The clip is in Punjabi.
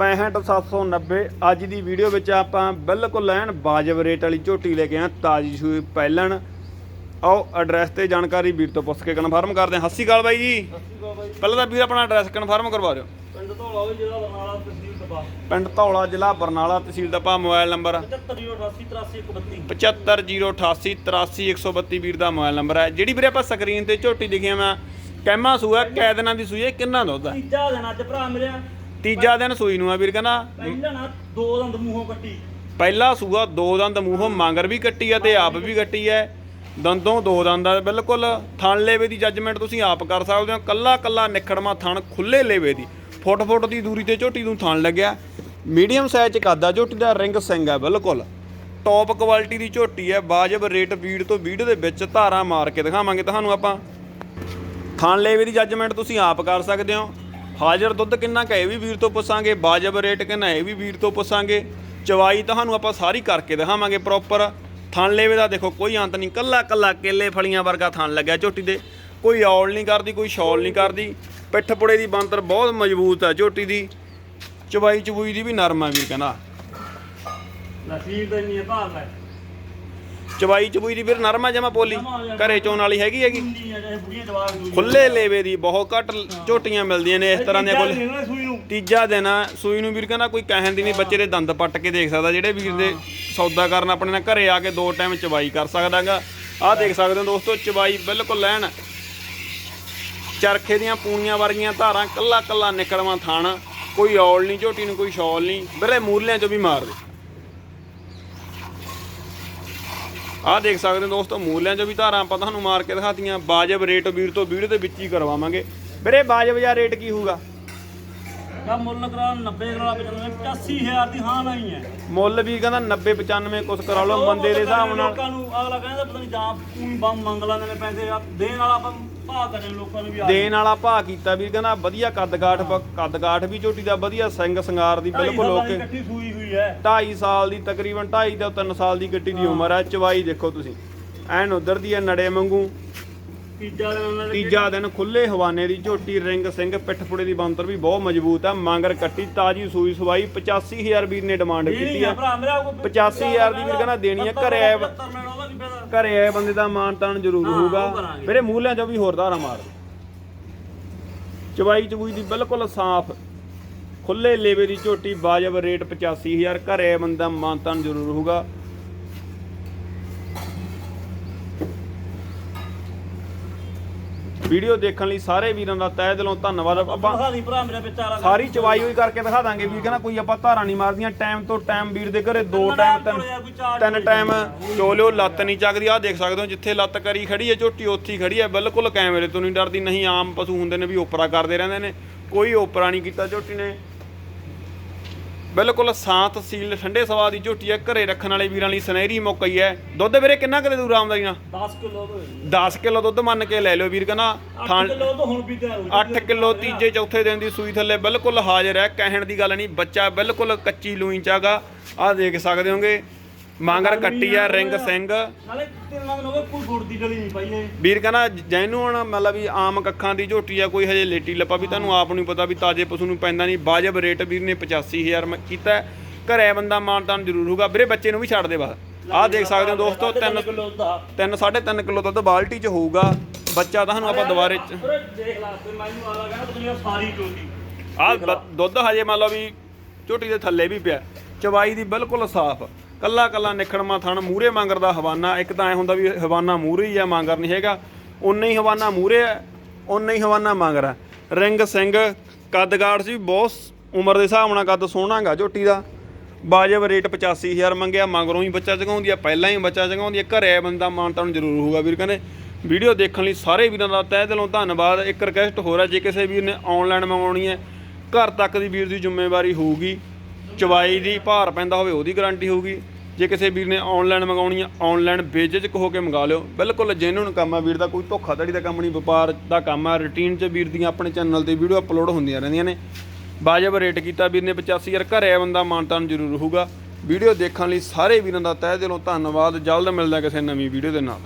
65790 ਅੱਜ ਦੀ ਵੀਡੀਓ ਵਿੱਚ ਆਪਾਂ ਬਿਲਕੁਲ ਲੈਣ ਬਾਜਬ ਰੇਟ ਵਾਲੀ ਝੋਟੀ ਲੈ ਕੇ ਆਏ ਤਾਜੀ ਸੂਈ ਪਹਿਲਣ। ਆਓ ਐਡਰੈਸ ਤੇ ਜਾਣਕਾਰੀ ਵੀਰ ਤੋਂ ਪੁੱਛ ਕੇ ਕਨਫਰਮ ਕਰਦੇ ਹਾਂ। ਸ਼੍ਰੀ ਅਕਾਲ ਬਾਈ ਜੀ। ਪਹਿਲਾਂ ਤਾਂ ਵੀਰ ਆਪਣਾ ਐਡਰੈਸ ਕਨਫਰਮ ਕਰਵਾ ਦਿਓ। ਪਿੰਡ ਲਾਓ ਜਿਹੜਾ ਬਰਨਾਲਾ ਤਹਿਸੀਲ ਦਬਾ। ਪਿੰਡ ਧੌਲਾ ਜ਼ਿਲ੍ਹਾ ਬਰਨਾਲਾ ਤਹਿਸੀਲ ਦਪਾ ਮੋਬਾਈਲ ਨੰਬਰ। 7588833132 7508833132 ਵੀਰ ਦਾ ਮੋਬਾਈਲ ਨੰਬਰ ਹੈ। ਜਿਹੜੀ ਵੀਰੇ ਆਪਾਂ ਸਕਰੀਨ ਤੇ ਝੋਟੀ ਦਿਖਿਆ ਮੈਂ ਕਹਿਮਾ ਸੂਆ ਕੈ ਦਿਨਾਂ ਦੀ ਸੂਈ ਹੈ ਕਿੰਨਾ ਦੁੱਧ ਹੈ? ਤੀਜਾ ਦਿਨ ਅੱਜ ਭਰਾ ਮੇਰੇ ਤੀਜਾ ਦਿਨ ਸੂਈ ਨੂੰ ਆ ਵੀਰ ਕਹਿੰਦਾ। ਪਹਿਲਾਂ ਨਾ ਦੋ ਦੰਦ ਮੂੰਹੋਂ ਕੱਟੀ। ਪਹਿਲਾ ਸੂਆ ਦੋ ਦੰਦ ਮੂੰਹੋਂ ਮਾਂਗਰ ਵੀ ਕੱਟੀ ਆ ਤੇ ਆਪ ਵੀ ਕੱਟੀ ਐ ਦੰਦੋਂ ਦੋ ਦੰਦ ਆ ਬਿਲਕੁਲ ਥਣ ਲੇਵੇ ਦੀ ਜੱਜਮੈਂਟ ਤੁਸੀਂ ਆਪ ਕਰ ਸਕਦੇ ਹੋ। ਕੱਲਾ ਕੱਲਾ ਨਿਖੜਮਾ ਥਣ ਖੁੱਲੇ ਲੇਵੇ ਦੀ। ਫੁੱਟ ਫੁੱਟ ਦੀ ਦੂਰੀ ਤੇ ਝੋਟੀ ਨੂੰ ਥਣ ਲੱਗਿਆ। ਮੀਡੀਅਮ ਸਾਈਜ਼ ਚ ਕੱਦਾ ਝੋਟੀ ਦਾ ਰਿੰਗ ਸਿੰਘ ਹੈ ਬਿਲਕੁਲ। ਟੌਪ ਕੁਆਲਿਟੀ ਦੀ ਝੋਟੀ ਹੈ ਵਾਜਬ ਰੇਟ ਵੀਡ ਤੋਂ ਵੀਡ ਦੇ ਵਿੱਚ ਧਾਰਾ ਮਾਰ ਕੇ ਦਿਖਾਵਾਂਗੇ ਤੁਹਾਨੂੰ ਆਪਾਂ। ਥਣ ਲੇਵੇ ਦੀ ਜੱਜਮੈਂਟ ਤੁਸੀਂ ਆਪ ਕਰ ਸਕਦੇ ਹੋ। ਹਾਜ਼ਰ ਦੁੱਧ ਕਿੰਨਾ ਕੁ ਇਹ ਵੀ ਵੀਰ ਤੋਂ ਪੁੱਛਾਂਗੇ, ਬਾਜਬ ਰੇਟ ਕਿੰਨਾ ਇਹ ਵੀ ਵੀਰ ਤੋਂ ਪੁੱਛਾਂਗੇ। ਚਵਾਈ ਤੁਹਾਨੂੰ ਆਪਾਂ ਸਾਰੀ ਕਰਕੇ ਦਿਖਾਵਾਂਗੇ ਪ੍ਰੋਪਰ ਥਣ ਲੇਵੇ ਦਾ ਦੇਖੋ, ਕੋਈ ਅੰਤ ਨਹੀਂ ਕੱਲਾ ਕੱਲਾ ਕੇਲੇ ਫਲੀਆਂ ਵਰਗਾ ਥਣ ਲੱਗਿਆ ਝੋਟੀ ਦੇ। ਕੋਈ ਔਲ ਨਹੀਂ ਕਰਦੀ, ਕੋਈ ਸ਼ੌਲ ਨਹੀਂ ਕਰਦੀ। ਪਿੱਠ ਪੁੜੇ ਦੀ ਬੰਤਰ ਬਹੁਤ ਮਜ਼ਬੂਤ ਹੈ ਝੋਟੀ ਦੀ। ਚਵਾਈ ਚਬੂਈ ਦੀ ਵੀ ਨਰਮ ਹੈ ਵੀਰ ਕਹਿੰਦਾ। ਨਸੀਬ ਦਾ ਨਹੀਂ ਭਾਲ ਲੈ ਚਵਾਈ ਚਬੂਈ ਦੀ ਵੀਰ ਨਰਮ ਹੈ ਜਮਾ ਪੋਲੀ ਘਰੇ ਚੋਣ ਵਾਲੀ ਹੈਗੀ ਹੈਗੀ। ਆ ਖੁੱਲੇ ਲੇਵੇ ਦੀ ਬਹੁਤ ਘੱਟ ਝੋਟੀਆਂ ਮਿਲਦੀਆਂ ਨੇ ਇਸ ਤਰ੍ਹਾਂ ਦੀਆਂ ਕੋਲ ਤੀਜਾ ਦਿਨ ਆ ਸੂਈ ਨੂੰ ਵੀਰ ਕਹਿੰਦਾ ਕੋਈ ਕਹਿਣ ਦੀ ਨਹੀਂ ਬੱਚੇ ਦੇ ਦੰਦ ਪੱਟ ਕੇ ਦੇਖ ਸਕਦਾ ਜਿਹੜੇ ਵੀਰ ਦੇ ਸੌਦਾ ਕਰਨ ਆਪਣੇ ਨਾਲ ਘਰੇ ਆ ਕੇ ਦੋ ਟਾਈਮ ਚਬਾਈ ਕਰ ਸਕਦਾਗਾ। ਆਹ ਦੇਖ ਸਕਦੇ ਹੋ ਦੋਸਤੋ ਚਬਾਈ ਬਿਲਕੁਲ ਲੈਣ। ਚਰਖੇ ਦੀਆਂ ਪੂਣੀਆਂ ਵਰਗੀਆਂ ਧਾਰਾਂ ਕੱਲਾ ਕੱਲਾ ਨਿਕਲਵਾਂ ਥਣ। ਕੋਈ ਔਲ ਨਹੀਂ ਝੋਟੀ ਨੂੰ ਕੋਈ ਸ਼ੌਲ ਨਹੀਂ ਵੀਰੇ ਮੂਲਿਆਂ ਚੋਂ ਵੀ ਮਾਰ ਦੇ। ਆਹ ਦੇਖ ਸਕਦੇ ਹੋ ਦੋਸਤੋ ਮੂਲਿਆਂ ਚੋਂ ਵੀ ਧਾਰਾਂ ਆਪਾਂ ਤੁਹਾਨੂੰ ਮਾਰ ਕੇ ਦਿਖਾਤੀਆਂ। ਬਾਜਬ ਰੇਟ ਵੀਰ ਤੋਂ ਵੀਡੀਓ ਦੇ ਵਿੱਚ ਹੀ ਕਰਵਾਵਾਂਗੇ। ਵੀਰੇ ਬਾਜਬ ਜਾਂ ਰੇਟ ਕੀ ਹੋਊਗਾ? ਦਾ ਮੁੱਲ ਕਰਾ 90 ਕਰਾ 95 85000 ਦੀ ਹਾਂ ਨਹੀਂ ਹੈ। ਮੁੱਲ ਵੀ ਕਹਿੰਦਾ 90 95 ਕੁਛ ਕਰਾ ਲਓ ਬੰਦੇ ਦੇ ਹਿਸਾਬ ਨਾਲ। ਲੋਕਾਂ ਨੂੰ ਅਗਲਾ ਕਹਿੰਦਾ ਪਤਾ ਨਹੀਂ ਜਾਂ ਪੂਰੀ ਬੰਮ ਮੰਗ ਲੈਂਦੇ ਨੇ ਪੈਸੇ ਦੇਣ ਵਾਲਾ ਆਪਾਂ ਭਾਅ ਕਰੇ ਲੋਕਾਂ ਨੂੰ ਵੀ ਆ ਦੇਣ ਵਾਲਾ ਭਾਅ ਕੀਤਾ ਵੀ ਕਹਿੰਦਾ ਵਧੀਆ ਕੱਦ ਕਾਠ ਕੱਦ ਕਾਠ ਵੀ ਝੋਟੀ ਦਾ ਵਧੀਆ ਸਿੰਘ ਸਿੰਗਾਰ ਦੀ ਬਿਲਕੁਲ ਓਕੇ। ਇਕੱਠੀ ਸੂਈ ਹੋਈ ਹੈ। 2.5 ਸਾਲ ਦੀ ਤਕਰੀਬਨ 2.5 ਤੋਂ 3 ਸਾਲ ਦੀ ਗੱਟੀ ਦੀ ਉਮਰ ਹੈ ਚਵਾਈ ਦੇਖੋ ਤੁਸੀਂ। ਐਨ ਉਧਰ ਦੀ ਹੈ ਨੜੇ ਵਾਂਗੂ। ਤੀਜਾ ਦਿਨ ਖੁੱਲੇ ਹਵਾਨੇ ਦੀ ਝੋਟੀ ਰਿੰਗ ਸਿੰਘ ਪਿੱਠਪੁੜੇ ਦੀ ਬੰਤਰ ਵੀ ਬਹੁਤ ਮਜ਼ਬੂਤ ਹੈ। ਮਾਂਗਰ ਕੱਟੀ ਤਾਜੀ ਸੂਈ ਸਵਾਈ 85000 ਵੀਰ ਨੇ ਡਿਮਾਂਡ ਕੀਤੀ ਆ ਹੈ। ਭਰਾ ਮੇਰਾ ਕੋਈ 85,000 ਦੀ ਵੀਰ ਕਹਿੰਦਾ ਦੇਣੀ ਆ, ਘਰੇ ਆਏ ਬ- 75 ਲੈਣਾ ਉਹਦਾ ਕੀ ਫਾਇਦਾ ਘਰੇ ਆਏ ਬੰਦੇ ਦਾ ਮਾਨ ਤਾਨ ਜ਼ਰੂਰ ਹਾਂ, ਉਹ ਹੋਊਗਾ। ਕਰਾਂਗੇ। ਮੇਰੇ ਮੂਲਿਆਂ ਚੋਂ ਵੀ ਹੋਰ ਧਾਰਾ ਮਾਰ ਚਵਾਈ ਚਬੂਈ ਦੀ ਬਿਲਕੁਲ ਸਾਫ਼। ਖੁੱਲੇ ਲੇਵੇ ਦੀ ਝੋਟੀ ਬਾਜਬ ਰੇਟ 85000 ਘਰੇ ਆਏ ਬੰਦਾ ਮਾਨ ਤਾਨ ਜ਼ਰੂਰ ਹੋਊਗਾ। ਵੀਡੀਓ ਦੇਖਣ ਲਈ ਸਾਰੇ ਵੀਰਾਂ ਦਾ ਤਹਿ ਦਿਲੋਂ ਧੰਨਵਾਦ। ਆਪਾਂ ਨਹੀਂ ਭਰਾ ਮੇਰਾ ਵਿਚਾਰਾ ਸਾਰੀ ਚਵਾਈ ਹੋਈ ਕਰਕੇ ਦਿਖਾ ਦਾਂਗੇ ਵੀ ਕਹਿੰਦਾ ਕੋਈ ਆਪਾਂ ਧਾਰਾਂ ਨਹੀਂ ਮਾਰਦੀਆਂ ਟਾਈਮ ਤੋਂ ਟਾਈਮ ਵੀਰ ਦੇ ਘਰੇ ਦੋ ਟਾਈਮ ਤਿੰਨ ਤਿੰਨ ਟਾਈਮ ਚੋਲਿਓ ਲੱਤ ਨਹੀਂ ਚੱਕਦੀ ਆਹ ਦੇਖ ਸਕਦੇ ਹੋ ਜਿੱਥੇ ਲੱਤ ਕਰੀ ਖੜੀ ਹੈ ਝੋਟੀ ਉੱਥੇ ਖੜੀ ਹੈ ਬਿਲਕੁਲ ਕੈਮਰੇ ਤੋਂ ਨਹੀਂ ਡਰਦੀ ਨਹੀਂ ਆਮ ਪਸ਼ੂ ਹੁੰਦੇ ਨੇ ਵੀ ਓਪਰਾ ਕਰਦੇ ਰਹਿੰਦੇ ਨੇ ਕੋਈ ਓਪਰਾ ਨਹੀਂ ਕੀਤਾ ਝੋਟੀ ਨੇ। ਬਿਲਕੁਲ ਸਾਂਤ ਸੀਲ ਠੰਡੇ ਸਵਾ ਦੀ ਝੋਟੀ ਹੈ। ਘਰੇ ਰੱਖਣ ਵਾਲੇ ਵੀਰਾਂ ਲਈ ਸੁਨਹਿਰੀ ਮੌਕਾ ਹੀ ਹੈ। ਦੁੱਧ ਵੀਰੇ ਕਿੰਨਾ ਕਦੇ ਦੂਰ ਆਮਦਾਈ ਨਾਲ 10 ਕਿਲੋ ਤੋਂ 10 ਕਿਲੋ ਦੁੱਧ ਮੰਨ ਕੇ ਲੈ ਲਿਓ ਵੀਰ ਕਹਿੰਦਾ 8 ਥਾਂ ਕਿਲੋ ਤੋਂ ਹੁਣ ਵੀ ਤਿਆਰ ਹੋ 8 ਕਿਲੋ ਤੀਜੇ ਚੌਥੇ ਦਿਨ ਦੀ ਸੂਈ ਥੱਲੇ ਬਿਲਕੁਲ ਹਾਜ਼ਰ ਹੈ। ਕਹਿਣ ਦੀ ਗੱਲ ਨਹੀਂ ਬੱਚਾ ਬਿਲਕੁਲ ਕੱਚੀ ਲੂਈ ਚਾਗਾ ਆਹ ਦੇਖ ਸਕਦੇ ਹੋਗੇ ਮਾਂਗਰ ਕੱਟੀ ਆ ਰਿੰਗ ਸਿੰਘ। ਨਾਲੇ ਤਿੰਨ ਦਿਨ ਹੋ ਗਏ ਕੋਈ ਗੁੜ ਦੀ ਡਲੀ ਨਹੀਂ ਪਾਈ ਇਹ। ਵੀਰ ਕਹਿੰਦਾ ਜੈਨੂਨ ਮਤਲਬ ਵੀ ਆਮ ਕੱਖਾਂ ਦੀ ਝੋਟੀ ਆ ਕੋਈ ਹਜੇ ਲੇਟੀ ਲੱਪਾ ਵੀ ਤੁਹਾਨੂੰ ਆਪ ਨੂੰ ਪਤਾ ਵੀ ਤਾਜੇ ਪਸ਼ੂ ਨੂੰ ਪੈਂਦਾ ਨਹੀਂ ਬਾਜਬ ਰੇਟ ਵੀਰ ਨੇ 85000 ਮ- ਕੀਤਾ। ਘਰੇ ਬੰਦਾ ਮਾਨਤਾਨ ਜ਼ਰੂਰ ਹੋਊਗਾ। ਵੀਰੇ ਬੱਚੇ ਨੂੰ ਵੀ ਛੱਡ ਦੇ ਬਾਹਰ ਆਹ ਦੇਖ ਸਕਦੇ ਹੋ ਦੋਸਤੋ ਤਿੰਨ ਕਿਲੋ ਦਾ ਤਿੰਨ 3.5 ਕਿਲੋ ਦੁੱਧ ਬਾਲਟੀ 'ਚ ਹੋਊਗਾ। ਬੱਚਾ ਤੁਹਾਨੂੰ ਆਪਾਂ ਦੁਬਾਰੇ 'ਚ ਉਰੇ ਦੇਖ ਲਾ ਤੇ ਮੈਨੂੰ ਆਲਾ ਕਹਿੰਦਾ ਦੁਨੀਆ ਸਾਰੀ ਟੋਲੀ ਆਹ ਬ- ਦੁੱਧ ਹਜੇ ਮੰਨ ਲਓ ਵੀ ਝੋਟੀ ਦੇ ਥੱਲੇ ਵੀ ਪਿਆ। ਚਵਾਈ ਦੀ ਬਿਲਕੁਲ ਸਾਫ਼। ਕੱਲਾ ਕੱਲਾ ਨਿਖੜਮਾ ਥਣ ਮੂਰੇ ਮੰਗਰ ਦਾ ਹਵਾਨਾ, ਇੱਕ ਤਾਂ ਐ ਹੁੰਦਾ ਵੀ ਹਵਾਨਾ ਮੂਰੇ ਹੀ ਆ, ਮੰਗਰ ਨਹੀਂ ਹੈਗਾ। ਉਨਾ ਹੀ ਹਵਾਨਾ ਮੂਰੇ ਹੈ ਉਨਾ ਹੀ ਹਵਾਨਾ ਮੰਗਰ ਹੈ ਰਿੰਗ ਸਿੰਘ ਕੱਦਗਾੜ ਸੀ, ਬਹੁਤ ਉਮਰ ਦੇ ਹਿਸਾਬ ਨਾਲ ਕੱਦ ਸੋਹਣਾਗਾ ਝੋਟੀ ਦਾ। ਬਾਜਬ ਰੇਟ 85000 ਮੰਗਿਆ, ਮੰਗਰੋਂ ਹੀ ਬੱਚਾ ਚਗਾਉਂਦੀ ਆ, ਪਹਿਲਾਂ ਹੀ ਬੱਚਾ ਚਗਾਉਂਦੀ ਆ, ਘਰੇ ਬੰਦਾ ਮਾਨਤਾ ਨੂੰ ਜ਼ਰੂਰ ਹੋਊਗਾ ਵੀਰ ਕਹਿੰਦੇ। ਵੀਡੀਓ ਦੇਖਣ ਲਈ ਸਾਰੇ ਵੀਰਾਂ ਦਾ ਤਹਿ ਦਿਲੋਂ ਧੰਨਵਾਦ। ਇੱਕ ਰਿਕਵੈਸਟ ਹੋ ਰਿਹਾ ਜੇ ਕਿਸੇ ਵੀਰ ਨੇ ਆਨਲਾਈਨ ਮੰਗਵਾਉਣੀ ਹੈ, ਘਰ ਤੱਕ ਦੀ ਵੀਰ ਦੀ ਜ਼ਿੰਮੇਵਾਰੀ ਹੋਊਗੀ, ਚਵਾਈ ਦੀ ਭਾਰ ਪੈਂਦਾ ਹੋਵੇ, ਉਹਦੀ ਗਾਰੰਟੀ ਹੋਊਗੀ। ਜੇ ਕਿਸੇ ਵੀਰ ਨੇ ਆਨਲਾਈਨ ਮੰਗਾਉਣੀ ਆ ਆਨਲਾਈਨ ਬੇਝਿਜਕ ਹੋ ਕੇ ਮੰਗਾ ਲਿਓ। ਬਿਲਕੁਲ ਜੈਨੂਨ ਕੰਮ ਆ ਵੀਰ ਦਾ, ਕੋਈ ਧੋਖਾਧੜੀ ਦਾ ਕੰਮ ਨਹੀਂ, ਵਪਾਰ ਦਾ ਕੰਮ ਆ। ਰੂਟੀਨ 'ਚ ਵੀਰ ਦੀਆਂ ਆਪਣੇ ਚੈਨਲ ਤੇ ਵੀਡੀਓ ਅਪਲੋਡ ਹੁੰਦੀਆਂ ਰਹਿੰਦੀਆਂ ਨੇ। ਵਾਜਬ ਰੇਟ ਕੀਤਾ ਵੀਰ ਨੇ 85000 ਘਰੇ ਆ ਬੰਦਾ ਮਾਨਤਾਨ ਜ਼ਰੂਰ ਹੋਊਗਾ ਵੀਡੀਓ ਦੇਖਣ ਲਈ ਸਾਰੇ ਵੀਰਾਂ ਦਾ ਤਹਿ ਦਿਲੋਂ ਧੰਨਵਾਦ। ਜਲਦ ਮਿਲਦਾ ਕਿਸੇ ਨਵੀਂ ਵੀਡੀਓ ਦੇ ਨਾਲ।